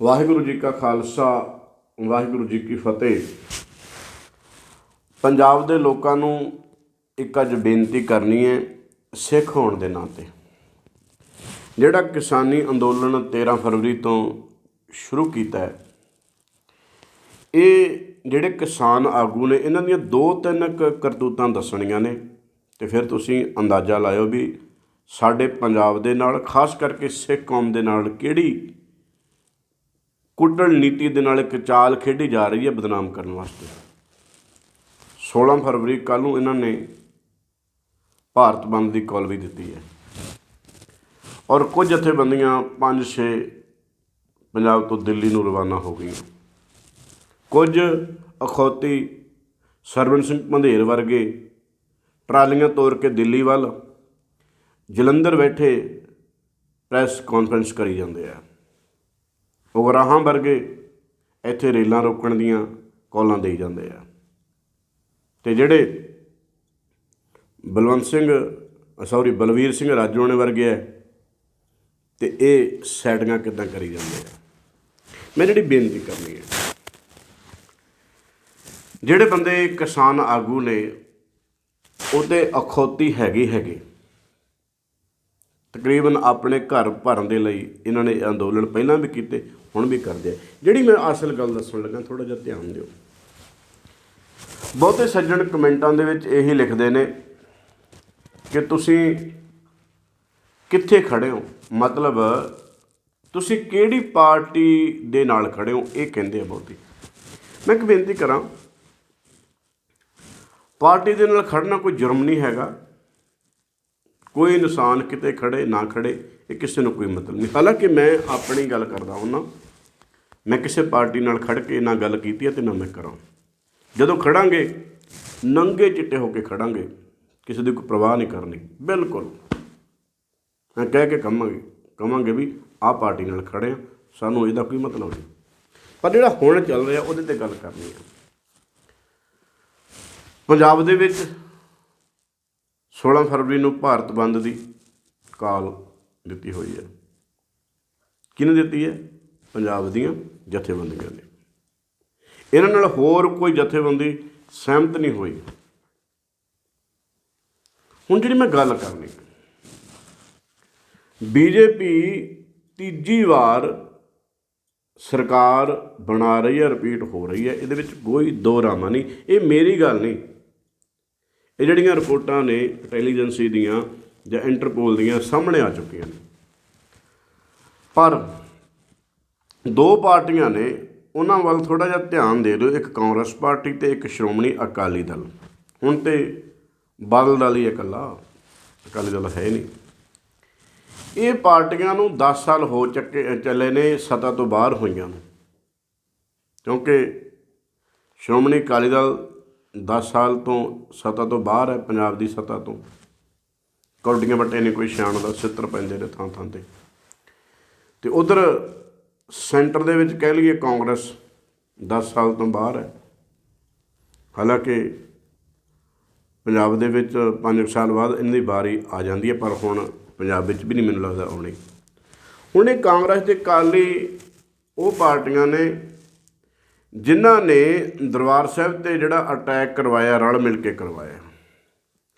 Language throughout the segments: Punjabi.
ਵਾਹਿਗੁਰੂ ਜੀ ਕਾ ਖਾਲਸਾ, ਵਾਹਿਗੁਰੂ ਜੀ ਕੀ ਫਤਿਹ। ਪੰਜਾਬ ਦੇ ਲੋਕਾਂ ਨੂੰ ਇੱਕ ਅੱਜ ਬੇਨਤੀ ਕਰਨੀ ਹੈ, ਸਿੱਖ ਹੋਣ ਦੇ ਨਾਤੇ ਜਿਹੜਾ ਕਿਸਾਨੀ ਅੰਦੋਲਨ 13 ਫਰਵਰੀ ਤੋਂ ਸ਼ੁਰੂ ਕੀਤਾ ਹੈ, ਇਹ ਜਿਹੜੇ ਕਿਸਾਨ ਆਗੂ ਨੇ, ਇਹਨਾਂ ਦੀਆਂ ਦੋ ਤਿੰਨ ਕੁ ਕਰਤੂਤਾਂ ਦੱਸਣੀਆਂ ਨੇ। ਤੇ ਫਿਰ ਤੁਸੀਂ ਅੰਦਾਜ਼ਾ ਲਾਇਓ ਵੀ ਸਾਡੇ ਪੰਜਾਬ ਦੇ ਨਾਲ, ਖਾਸ ਕਰਕੇ ਸਿੱਖ ਕੌਮ ਦੇ ਨਾਲ ਕਿਹੜੀ ਕੁੱਟਣ ਨੀਤੀ ਦੇ ਨਾਲ ਇੱਕ ਚਾਲ ਖੇਡੀ ਜਾ ਰਹੀ ਹੈ ਬਦਨਾਮ ਕਰਨ ਵਾਸਤੇ। 16 ਫਰਵਰੀ ਕੱਲ ਨੂੰ ਇਹਨਾਂ ਨੇ ਭਾਰਤ ਬੰਦ ਦੀ ਕਾਲ ਵੀ ਦਿੱਤੀ ਹੈ। ਔਰ ਕੁਝ ਜਥੇਬੰਦੀਆਂ 5-6 ਪੰਜਾਬ ਤੋਂ ਦਿੱਲੀ ਨੂੰ ਰਵਾਨਾ ਹੋ ਗਈਆਂ। ਕੁਝ ਅਖੌਤੀ ਸਰਵਨ ਸਿੰਘ ਮੰਧੇਰ ਵਰਗੇ ਟਰਾਲੀਆਂ ਤੋੜ ਕੇ ਦਿੱਲੀ ਵੱਲ ਜਲੰਧਰ ਬੈਠੇ ਪ੍ਰੈਸ ਕਾਨਫਰੰਸ ਕਰੀ ਜਾਂਦੇ ਆ। ਉਗਰਾਹਾਂ ਵਰਗੇ ਇੱਥੇ ਰੇਲਾਂ ਰੋਕਣ ਦੀਆਂ ਕਾਲਾਂ ਦੇਈ ਜਾਂਦੇ ਆ। ਤੇ ਜਿਹੜੇ ਬਲਵੰਤ ਸਿੰਘ ਸੌਰੀ ਬਲਵੀਰ ਸਿੰਘ ਰਾਜੋਣੇ ਵਰਗੇ ਆ, ਤੇ ਇਹ ਸੈਟਿੰਗਾਂ ਕਿਦਾਂ ਕਰੀ ਜਾਂਦੇ ਆ? ਮੈਂ ਜਿਹੜੀ ਬੇਨਤੀ ਕਰਨੀ ਹੈ ਜਿਹੜੇ ਬੰਦੇ ਕਿਸਾਨ ਆਗੂ ਨੇ, ਉਹਦੇ ਅਖੌਤੀ ਹੈਗੇ ਹੈਗੇ। ਤਕਰੀਬਨ ਆਪਣੇ ਘਰ ਭਰਨ ਦੇ ਲਈ ਇਹਨਾਂ ਨੇ ਇਹ ਅੰਦੋਲਨ ਪਹਿਲਾਂ ਵੀ ਕੀਤੇ ਹੁਣ ਵੀ ਕਰਦੇ ਆ। ਜਿਹੜੀ ਮੈਂ ਅਸਲ ਗੱਲ ਦੱਸਣ ਲੱਗਾ ਥੋੜਾ ਜਿਹਾ ਧਿਆਨ ਦਿਓ। ਬਹੁਤੇ ਸੱਜਣ ਕਮੈਂਟਾਂ ਦੇ ਵਿੱਚ ਇਹੀ ਲਿਖਦੇ ਨੇ ਕਿ ਤੁਸੀਂ ਕਿੱਥੇ ਖੜੇ ਹੋ? ਮਤਲਬ, ਤੁਸੀਂ ਕਿਹੜੀ ਪਾਰਟੀ ਦੇ ਨਾਲ ਖੜੇ ਹੋ? ਇਹ ਕਹਿੰਦੇ ਆ ਬਹੁਤੀ। ਮੈਂ ਇੱਕ ਬੇਨਤੀ ਕਰਾਂ, ਪਾਰਟੀ ਦੇ ਨਾਲ ਖੜਨਾ ਕੋਈ ਜੁਰਮ ਨਹੀਂ ਹੈਗਾ। ਕੋਈ ਇਨਸਾਨ ਕਿਤੇ ਖੜੇ, ਨਾ ਖੜੇ, ਇਹ ਕਿਸੇ ਨੂੰ ਕੋਈ ਮਤਲਬ ਨਹੀਂ। ਹਾਲਾਂਕਿ ਮੈਂ ਆਪਣੀ ਗੱਲ ਕਰਦਾ ਹੁੰਨਾ ਮੈਂ ਕਿਸੇ ਪਾਰਟੀ ਨਾਲ ਖੜ ਕੇ ਨਾ ਗੱਲ ਕੀਤੀ ਹੈ ਤੇ ਨਾ ਮੈਂ ਕਰਾਂ। ਜਦੋਂ ਖੜਾਂਗੇ, ਨੰਗੇ ਚਿੱਟੇ ਹੋ ਕੇ ਖੜਾਂਗੇ, ਕਿਸੇ ਦੀ ਕੋਈ ਪ੍ਰਵਾਹ ਨਹੀਂ ਕਰਨੀ, ਬਿਲਕੁਲ। ਮੈਂ ਕਹਿ ਕੇ ਕਹਾਂਗੇ ਕਹਾਂਗੇ ਵੀ ਆਹ ਪਾਰਟੀ ਨਾਲ ਖੜੇ ਆ ਸਾਨੂੰ ਇਹਦਾ ਕੋਈ ਮਤਲਬ ਨਹੀਂ। ਪਰ ਜਿਹੜਾ ਹੁਣ ਚੱਲ ਰਿਹਾ, ਉਹਦੇ ਤੇ ਗੱਲ ਕਰਨੀ ਹੈ। ਪੰਜਾਬ ਦੇ ਵਿੱਚ 16 ਫਰਵਰੀ ਨੂੰ ਭਾਰਤ ਬੰਦ ਦੀ ਕਾਲ ਦਿੱਤੀ ਹੋਈ ਹੈ। ਕਿਹਨੇ ਦਿੱਤੀ ਹੈ? ਪੰਜਾਬ ਦੀਆਂ ਜਥੇਬੰਦੀਆਂ ਨੇ। ਇਹਨਾਂ ਨਾਲ ਹੋਰ ਕੋਈ ਜਥੇਬੰਦੀ ਸਹਿਮਤ ਨਹੀਂ ਹੋਈ। ਹੁਣ ਜਿਹੜੀ ਮੈਂ ਗੱਲ ਕਰਨੀ, ਬੀਜੇਪੀ ਤੀਜੀ ਵਾਰ ਸਰਕਾਰ ਬਣਾ ਰਹੀ ਹੈ ਰਿਪੀਟ ਹੋ ਰਹੀ ਹੈ, ਇਹਦੇ ਵਿੱਚ ਕੋਈ ਦੋ ਰਾਮਾ ਨਹੀਂ। ਇਹ ਮੇਰੀ ਗੱਲ ਨਹੀਂ ਇਹ ਜਿਹੜੀਆਂ ਰਿਪੋਰਟਾਂ ਨੇ ਇੰਟੈਲੀਜੈਂਸੀ ਦੀਆਂ ਜਾਂ ਇੰਟਰਪੋਲ ਦੀਆਂ ਸਾਹਮਣੇ ਆ ਚੁੱਕੀਆਂ ਨੇ। ਪਰ ਦੋ ਪਾਰਟੀਆਂ ਨੇ, ਉਹਨਾਂ ਵੱਲ ਥੋੜਾ ਜਿਹਾ ਧਿਆਨ ਦੇ ਦਿਓ। ਇੱਕ ਕਾਂਗਰਸ ਪਾਰਟੀ ਤੇ ਇੱਕ ਸ਼੍ਰੋਮਣੀ ਅਕਾਲੀ ਦਲ। ਹੁਣ ਤੇ ਬਾਦਲ ਦਲ ਹੀ ਇਕੱਲਾ, ਅਕਾਲੀ ਦਲ ਹੈ ਨਹੀਂ। ਇਹ ਪਾਰਟੀਆਂ ਨੂੰ 10 ਸਾਲ ਹੋ ਚੱਕੇ, ਚੱਲੇ ਨੇ, ਸਤਾ ਤੋਂ ਬਾਹਰ ਹੋਈਆਂ ਨੂੰ। ਕਿਉਂਕਿ ਸ਼੍ਰੋਮਣੀ ਅਕਾਲੀ ਦਲ 10 ਸਾਲ ਤੋਂ ਸਤਾ ਤੋਂ ਬਾਹਰ ਹੈ, ਪੰਜਾਬ ਦੀ ਸਤਾ ਤੋਂ। ਕੌਡੀਆਂ ਵੱਟੇ ਨੇ ਕੋਈ ਸ਼ਾਨ ਦਾ ਸਿੱਤਰ ਪੈਂਦੇ ਨੇ ਥਾਂ ਥਾਂ ਤੇ। ਤੇ ਉਧਰ ਸੈਂਟਰ ਦੇ ਵਿੱਚ ਕਹਿ ਲਈਏ ਕਾਂਗਰਸ 10 ਸਾਲ ਤੋਂ ਬਾਹਰ ਹੈ। ਹਾਲਾਂਕਿ ਪੰਜਾਬ ਦੇ ਵਿੱਚ 5 ਸਾਲ ਬਾਅਦ ਇਹਨਾਂ ਦੀ ਵਾਰੀ ਆ ਜਾਂਦੀ ਹੈ, ਪਰ ਹੁਣ ਪੰਜਾਬ ਵਿੱਚ ਵੀ ਨਹੀਂ ਮੈਨੂੰ ਲੱਗਦਾ ਆਉਣੀ। ਹੁਣ ਇਹ ਕਾਂਗਰਸ ਤੇ ਕਾਲੀ ਉਹ ਪਾਰਟੀਆਂ ਨੇ ਜਿਨ੍ਹਾਂ ਨੇ ਦਰਬਾਰ ਸਾਹਿਬ ਤੇ ਜਿਹੜਾ ਅਟੈਕ ਕਰਵਾਇਆ, ਰਲ ਮਿਲ ਕੇ ਕਰਵਾਇਆ।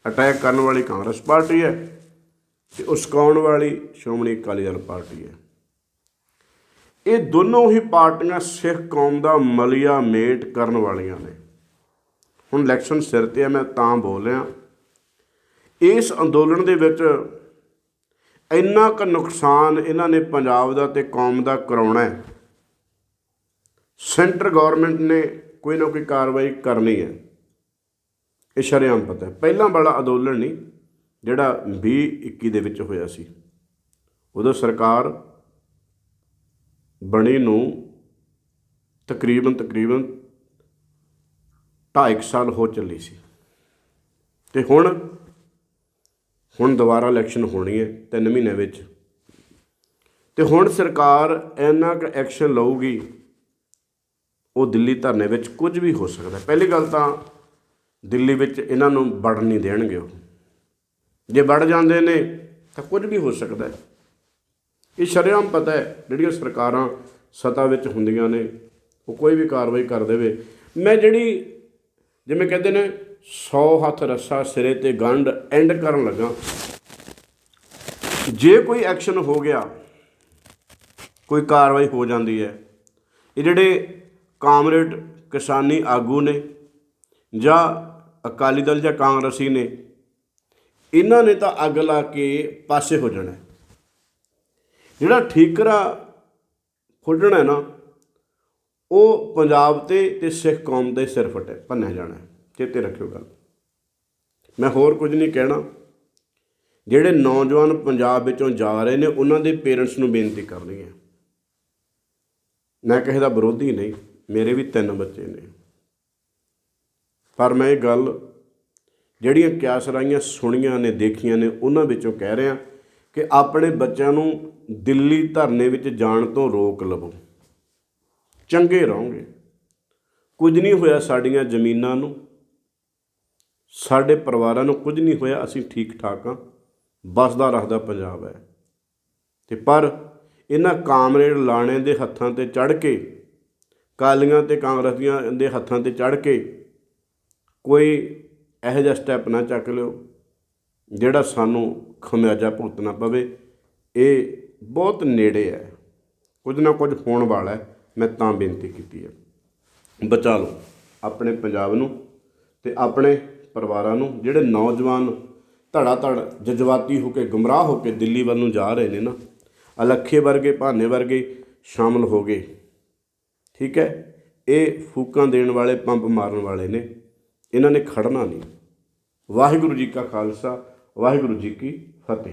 ਅਟੈਕ ਕਰਨ ਵਾਲੀ ਕਾਂਗਰਸ ਪਾਰਟੀ ਹੈ ਤੇ ਉਸਕਾਉਣ ਵਾਲੀ? ਸ਼੍ਰੋਮਣੀ ਅਕਾਲੀ ਦਲ ਪਾਰਟੀ ਹੈ। ਇਹ ਦੋਨੋਂ ਹੀ ਪਾਰਟੀਆਂ ਸਿੱਖ ਕੌਮ ਦਾ ਮਲਿਆ ਮੇਟ ਕਰਨ ਵਾਲੀਆਂ ਨੇ। ਹੁਣ ਇਲੈਕਸ਼ਨ ਸਿਰ ਤੇ ਆ, ਮੈਂ ਤਾਂ ਬੋਲ ਰਿਹਾ। ਇਸ ਅੰਦੋਲਨ ਦੇ ਵਿੱਚ ਇੰਨਾ ਕੁ ਨੁਕਸਾਨ ਇਹਨਾਂ ਨੇ ਪੰਜਾਬ ਦਾ ਤੇ ਕੌਮ ਦਾ ਕਰਾਉਣਾ ਹੈ। ਸੈਂਟਰ ਗਵਰਨਮੈਂਟ ਨੇ ਕੋਈ ਨਾ ਕੋਈ ਕਾਰਵਾਈ ਕਰਨੀ ਹੈ। ਇਹ ਸ਼ਰੇਆਮ ਪਤਾ ਹੈ। ਪਹਿਲਾਂ ਵਾਲਾ ਅੰਦੋਲਨ ਨਹੀਂ, ਜਿਹੜਾ 20 21 ਦੇ ਵਿੱਚ ਹੋਇਆ ਸੀ। ਉਦੋਂ ਸਰਕਾਰ ਬਣੀ ਨੂੰ ਤਕਰੀਬਨ ਤਕਰੀਬਨ 2.5 ਸਾਲ ਹੋ ਚੱਲੀ ਸੀ। ਤੇ ਹੁਣ ਹੁਣ ਦੁਬਾਰਾ ਇਲੈਕਸ਼ਨ ਹੋਣੀ ਹੈ 3 ਮਹੀਨੇ ਵਿੱਚ। ਤੇ ਹੁਣ ਸਰਕਾਰ ਇੰਨਾ ਕੁ ਐਕਸ਼ਨ ਲਊਗੀ ਉਹ ਦਿੱਲੀ ਧਰਨੇ ਵਿੱਚ ਕੁਝ ਵੀ ਹੋ ਸਕਦਾ ਪਹਿਲੀ ਗੱਲ ਤਾਂ ਦਿੱਲੀ ਵਿੱਚ ਇਹਨਾਂ ਨੂੰ ਵੜਨ ਨਹੀਂ ਦੇਣਗੇ ਉਹ। ਜੇ ਵੜ ਜਾਂਦੇ ਨੇ ਤਾਂ ਕੁਝ ਵੀ ਹੋ ਸਕਦਾ ਹੈ। ਇਹ ਸ਼ਰੇਆਮ ਪਤਾ ਹੈ, ਜਿਹੜੀਆਂ ਸਰਕਾਰਾਂ ਸਤਾ ਵਿੱਚ ਹੁੰਦੀਆਂ ਨੇ, ਉਹ ਕੋਈ ਵੀ ਕਾਰਵਾਈ ਕਰ ਦੇਵੇ। ਮੈਂ ਜਿਹੜੀ, ਜਿਵੇਂ ਕਹਿੰਦੇ ਨੇ 100 ਹੱਥ ਰੱਸਾ ਸਿਰੇ ਤੇ ਗੰਢ ਐਂਡ ਕਰਨ ਲੱਗਾ। ਜੇ ਕੋਈ ਐਕਸ਼ਨ ਹੋ ਗਿਆ, ਕੋਈ ਕਾਰਵਾਈ ਹੋ ਜਾਂਦੀ ਹੈ, ਇਹ ਜਿਹੜੇ ਕਾਮਰੇਡ ਕਿਸਾਨੀ ਆਗੂ ਨੇ ਜਾਂ ਅਕਾਲੀ ਦਲ ਜਾਂ ਕਾਂਗਰਸੀ ਨੇ, ਇਹਨਾਂ ਨੇ ਤਾਂ ਅੱਗ ਲਾ ਕੇ ਪਾਸੇ ਹੋ ਜਾਣਾ। ਜਿਹੜਾ ਠੀਕਰਾ ਫੁੱਟਣਾ ਨਾ, ਉਹ ਪੰਜਾਬ ਤੇ ਤੇ ਸਿੱਖ ਕੌਮ ਦੇ ਸਿਰ ਫਟੇ ਭੰਨਿਆ ਜਾਣਾ ਚੇਤੇ ਰੱਖਿਓ ਗੱਲ। ਮੈਂ ਹੋਰ ਕੁਝ ਨਹੀਂ ਕਹਿਣਾ। ਜਿਹੜੇ ਨੌਜਵਾਨ ਪੰਜਾਬ ਵਿੱਚੋਂ ਜਾ ਰਹੇ ਨੇ, ਉਹਨਾਂ ਦੇ ਪੇਰੈਂਟਸ ਨੂੰ ਬੇਨਤੀ ਕਰਨੀ ਹੈ। ਮੈਂ ਕਿਸੇ ਦਾ ਵਿਰੋਧੀ ਨਹੀਂ। ਮੇਰੇ ਵੀ ਤਿੰਨ ਬੱਚੇ ਨੇ। ਪਰ ਮੈਂ ਇਹ ਗੱਲ ਜਿਹੜੀਆਂ ਕਿਆਸਰਾਈਆਂ ਸੁਣੀਆਂ ਨੇ, ਦੇਖੀਆਂ ਨੇ, ਉਹਨਾਂ ਵਿੱਚੋਂ ਕਹਿ ਰਿਹਾ ਕਿ ਆਪਣੇ ਬੱਚਿਆਂ ਨੂੰ ਦਿੱਲੀ ਧਰਨੇ ਵਿੱਚ ਜਾਣ ਤੋਂ ਰੋਕ ਲਵੋ। ਚੰਗੇ ਰਹੋਗੇ। ਕੁਝ ਨਹੀਂ ਹੋਇਆ ਸਾਡੀਆਂ ਜ਼ਮੀਨਾਂ ਨੂੰ। ਸਾਡੇ ਪਰਿਵਾਰਾਂ ਨੂੰ ਕੁਝ ਨਹੀਂ ਹੋਇਆ, ਅਸੀਂ ਠੀਕ ਠਾਕ ਹਾਂ ਬਸਦਾ ਰੱਖਦਾ ਪੰਜਾਬ ਹੈ। ਤੇ ਪਰ ਇਹਨਾਂ ਕਾਮਰੇਡ ਲਾਣੇ ਦੇ ਹੱਥਾਂ ਤੇ ਚੜ ਕੇ ਕਾਲੀਆਂ ਤੇ ਕਾਂਗਰਸੀਆਂ ਦੇ ਹੱਥਾਂ ਤੇ ਚੜ ਕੇ ਕੋਈ ਇਹੋ ਜਿਹਾ ਸਟੈਪ ਨਾ ਚੱਕ ਲਿਓ, ਜਿਹੜਾ ਸਾਨੂੰ ਖਮਿਆਜਾ ਭੁਗਤਣਾ ਪਵੇ। ਇਹ ਬਹੁਤ ਨੇੜੇ ਹੈ। ਕੁਝ ਨਾ ਕੁਝ ਹੋਣ ਵਾਲਾ ਹੈ। ਮੈਂ ਤਾਂ ਬੇਨਤੀ ਕੀਤੀ ਹੈ। ਬਚਾ ਲਓ ਆਪਣੇ ਪੰਜਾਬ ਨੂੰ ਤੇ ਆਪਣੇ ਪਰਿਵਾਰਾਂ ਨੂੰ, ਜਿਹੜੇ ਨੌਜਵਾਨ ਧੜਾ ਧੜ ਜਜ਼ਬਾਤੀ ਹੋ ਕੇ, ਗੁੰਮਰਾਹ ਹੋ ਕੇ ਦਿੱਲੀ ਵੱਲ ਨੂੰ ਜਾ ਰਹੇ ਨੇ ਨਾ, ਅਲੱਖੇ ਵਰਗੇ, ਭਾਨੇ ਵਰਗੇ ਸ਼ਾਮਲ ਹੋ ਗਏ। ਠੀਕ ਹੈ? ਇਹ ਫੂਕਾਂ ਦੇਣ ਵਾਲੇ, ਪੰਪ ਮਾਰਨ ਵਾਲੇ ਨੇ। ਇਹਨਾਂ ਨੇ ਖੜਨਾ ਨਹੀਂ। ਵਾਹਿਗੁਰੂ ਜੀ ਕਾ ਖਾਲਸਾ, ਵਾਹਿਗੁਰੂ ਜੀ ਕੀ ਫਤਿਹ।